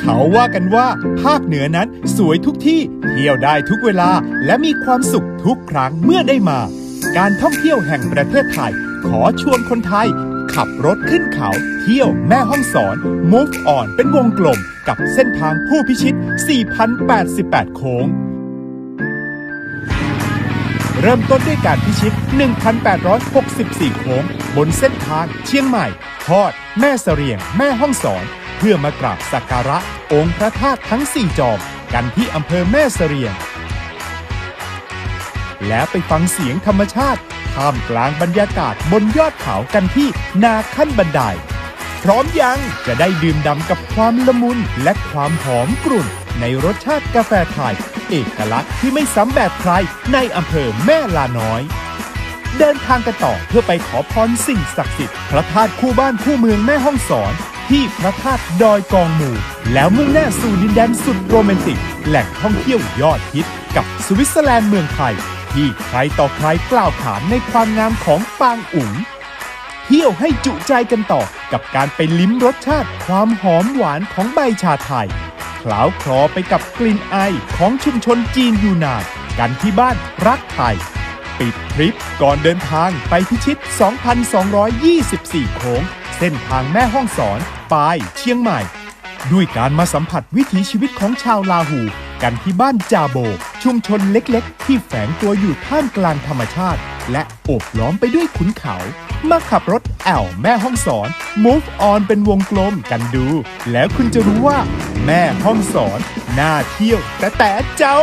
เขาว่ากันว่าภาคเหนือนั้นสวยทุกที่เที่ยวได้ทุกเวลาและมีความสุขทุกครั้งเมื่อได้มา การท่องเที่ยวแห่งประเทศไทย ขอชวนคนไทย ขับรถขึ้นเขา เที่ยวแม่ห้องสอน Move on เป็นวงกลมกับเส้นทางผู้พิชิต 4,088 โค้งเริ่มต้นด้วยการพิชิต 1,864 โค้ง บนเส้นทางเชียงใหม่ ทอด แม่เสรียง แม่ห้องสอน เพื่อมากราบสักการะองค์พระธาตุทั้ง 4 จอมกันที่อำเภอแม่เสรียง แล้วไปฟังเสียงธรรมชาติท่ามกลางบรรยากาศบนยอดเขากันที่นาขั้นบันได พร้อมยังจะได้ดื่มด่ำกับความละมุนและความหอมกรุ่น ในรสชาติกาแฟไทย เอกลักษณ์ที่ไม่ซ้ำแบบใครในอำเภอแม่ลาน้อยเดินทางกันต่อเพื่อไปขอพรสิ่งศักดิ์สิทธิ์พระธาตุคู่บ้านคู่เมืองแม่ห้องสอน ที่พระธาตุดอยกองหมู่ แล้วมุ่งหน้าสู่ดินแดนสุดโรแมนติก แหล่งท่องเที่ยวยอดฮิตกับสวิตเซอร์แลนด์เมืองไทย ที่ใครต่อใครกล่าวขานในความงามของปางอุ๋งเที่ยวให้จุใจกันต่อกับการไปลิ้มรสชาติความหอมหวานของใบชาไทยคล้าวคลอไปกับกลิ่นไอของชุมชนจีนยูนานกันที่บ้านรักไทย ปิดทริปก่อนเดินทางไปพิชิต 2,224 โค้ง เส้นทางแม่ห้องสอน ปาย เชียงใหม่ ด้วยการมาสัมผัสวิถีชีวิตของชาวลาหู กันที่บ้านจาโบ ชุมชนเล็กๆ ที่แฝงตัวอยู่ท่ามกลางธรรมชาติ และโอบล้อมไปด้วยขุนเขา มาขับรถแอวแม่ห้องสอน move on เป็นวงกลมกันดู แล้วคุณจะรู้ว่า แม่ห้องสอนน่าเที่ยวแต่แต่เจ้า